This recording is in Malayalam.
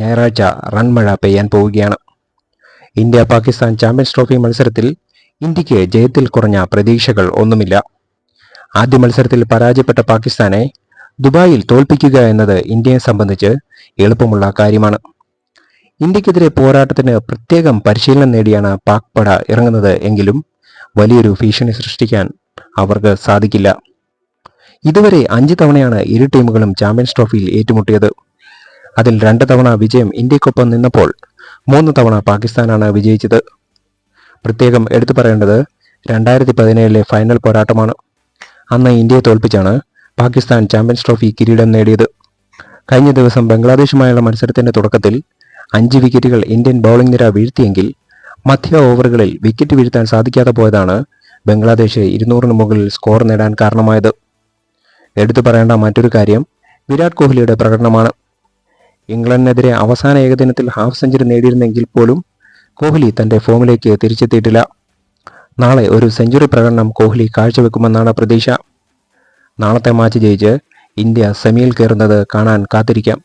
ഞായറാഴ്ച റൺമഴ പെയ്യാൻ പോവുകയാണ്. ഇന്ത്യ പാകിസ്ഥാൻ ചാമ്പ്യൻസ് ട്രോഫി മത്സരത്തിൽ ഇന്ത്യയ്ക്ക് ജയത്തിൽ കുറഞ്ഞ പ്രതീക്ഷകൾ ഒന്നുമില്ല. ആദ്യ മത്സരത്തിൽ പരാജയപ്പെട്ട പാകിസ്ഥാനെ ദുബായിൽ തോൽപ്പിക്കുക എന്നത് ഇന്ത്യയെ സംബന്ധിച്ച് എളുപ്പമുള്ള കാര്യമാണ്. ഇന്ത്യക്കെതിരെ പോരാട്ടത്തിന് പ്രത്യേകം പരിശീലനം നേടിയാണ് പാക് പട ഇറങ്ങുന്നത് എങ്കിലും വലിയൊരു ഭീഷണി സൃഷ്ടിക്കാൻ അവർക്ക് സാധിക്കില്ല. ഇതുവരെ അഞ്ച് തവണയാണ് ഇരു ടീമുകളും ചാമ്പ്യൻസ് ട്രോഫിയിൽ ഏറ്റുമുട്ടിയത്. അതിൽ രണ്ട് തവണ വിജയം ഇന്ത്യക്കൊപ്പം നിന്നപ്പോൾ മൂന്ന് തവണ പാകിസ്ഥാനാണ് വിജയിച്ചത്. പ്രത്യേകം എടുത്തു പറയേണ്ടത് രണ്ടായിരത്തി പതിനേഴിലെ ഫൈനൽ പോരാട്ടമാണ്. അന്ന് ഇന്ത്യയെ തോൽപ്പിച്ചാണ് പാകിസ്ഥാൻ ചാമ്പ്യൻസ് ട്രോഫി കിരീടം നേടിയത്. കഴിഞ്ഞ ദിവസം ബംഗ്ലാദേശുമായുള്ള മത്സരത്തിന്റെ തുടക്കത്തിൽ അഞ്ച് വിക്കറ്റുകൾ ഇന്ത്യൻ ബൗളിംഗ് നിര വീഴ്ത്തിയെങ്കിൽ മധ്യ ഓവറുകളിൽ വിക്കറ്റ് വീഴ്ത്താൻ സാധിക്കാതെ പോയതാണ് ബംഗ്ലാദേശ് ഇരുന്നൂറിന് മുകളിൽ സ്കോർ നേടാൻ കാരണമായത്. എടുത്തു പറയേണ്ട മറ്റൊരു കാര്യം വിരാട് കോഹ്ലിയുടെ പ്രകടനമാണ്. ഇംഗ്ലണ്ടിനെതിരെ അവസാന ഏകദിനത്തിൽ ഹാഫ് സെഞ്ചുറി നേടിയിരുന്നെങ്കിൽ പോലും കോഹ്ലി തന്റെ ഫോമിലേക്ക് തിരിച്ചെത്തിയിട്ടില്ല. നാളെ ഒരു സെഞ്ചുറി പ്രകടനം കോഹ്ലി കാഴ്ചവെക്കുമെന്നാണ് പ്രതീക്ഷ. നാളത്തെ മാച്ച് ജയിച്ച് ഇന്ത്യ സെമിയിൽ കയറുന്നത് കാണാൻ കാത്തിരിക്കാം.